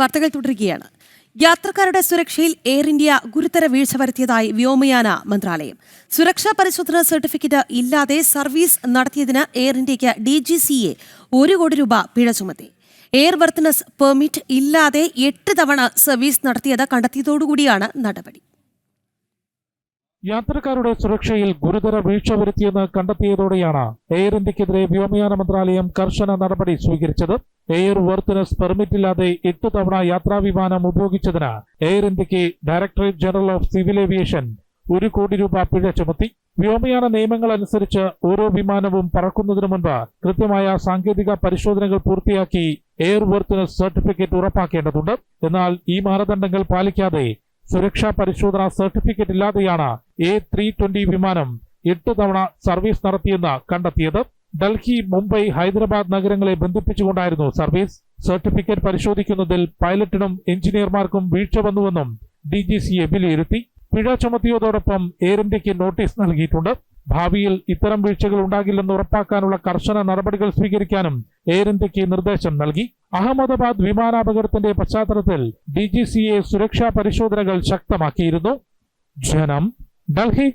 വാർത്തകൾ തുടരുകയാണ്. യാത്രക്കാരുടെ സുരക്ഷയിൽ എയർ ഇന്ത്യ ഗുരുതര വീഴ്ച വരുത്തിയതായി വ്യോമയാന മന്ത്രാലയം. സുരക്ഷാ പരിശോധന സർട്ടിഫിക്കറ്റ് ഇല്ലാതെ സർവീസ് നടത്തിയതിന് എയർ ഇന്ത്യയ്ക്ക് ഡി ജി സി എ ഒരു കോടി രൂപ പിഴ ചുമത്തി. എയർ വർത്തനസ് പെർമിറ്റ് ഇല്ലാതെ എട്ട് തവണ സർവീസ് നടത്തിയത് കണ്ടെത്തിയതോടുകൂടിയാണ് നടപടി. യാത്രക്കാരുടെ സുരക്ഷയിൽ ഗുരുതര വീഴ്ച വരുത്തിയെന്ന് കണ്ടെത്തിയതോടെയാണ് എയർ ഇന്ത്യക്കെതിരെ വ്യോമയാന മന്ത്രാലയം കർശന നടപടി സ്വീകരിച്ചത്. എയർ വർത്തിനസ് പെർമിറ്റ് ഇല്ലാതെ എട്ട് തവണ യാത്രാ വിമാനം ഉപയോഗിച്ചതിന് എയർ ഇന്ത്യയ്ക്ക് directorate general of civil aviation ഒരു കോടി രൂപ പിഴ ചുമത്തി. വ്യോമയാന നിയമങ്ങൾ അനുസരിച്ച് ഓരോ വിമാനവും പറക്കുന്നതിനു മുൻപ് കൃത്യമായ സാങ്കേതിക പരിശോധനകൾ പൂർത്തിയാക്കി എയർ വർത്തിനസ് സർട്ടിഫിക്കറ്റ് ഉറപ്പാക്കേണ്ടതുണ്ട്. എന്നാൽ ഈ മാനദണ്ഡങ്ങൾ പാലിക്കാതെ സുരക്ഷാ പരിശോധന സർട്ടിഫിക്കറ്റ് ഇല്ലാതെയാണ് എ ത്രീ ട്വന്റി വിമാനം എട്ട് തവണ സർവീസ് നടത്തിയെന്ന് കണ്ടെത്തിയത് ഡൽഹി മുംബൈ ഹൈദരാബാദ് നഗരങ്ങളെ ബന്ധിപ്പിച്ചുകൊണ്ടായിരുന്നു സർവീസ്. സർട്ടിഫിക്കറ്റ് പരിശോധിക്കുന്നതിൽ പൈലറ്റിനും എഞ്ചിനീയർമാർക്കും വീഴ്ച വന്നുവെന്നും ഡി ജി സി എ വിലയിരുത്തി. പിഴ ചുമത്തിയതോടൊപ്പം എയർ ഇന്ത്യയ്ക്ക് നോട്ടീസ് നൽകിയിട്ടുണ്ട്. ഭാവിയിൽ ഇത്തരം വീഴ്ചകൾ ഉണ്ടാകില്ലെന്ന് ഉറപ്പാക്കാനുള്ള കർശന നടപടികൾ സ്വീകരിക്കാനും എയർ ഇന്ത്യയ്ക്ക് നിർദ്ദേശം നൽകി. അഹമ്മദാബാദ് വിമാനാപകടത്തിന്റെ പശ്ചാത്തലത്തിൽ ഡി ജി സി എ സുരക്ഷാ പരിശോധനകൾ ശക്തമാക്കിയിരുന്നു. ജനം ഡൽഹി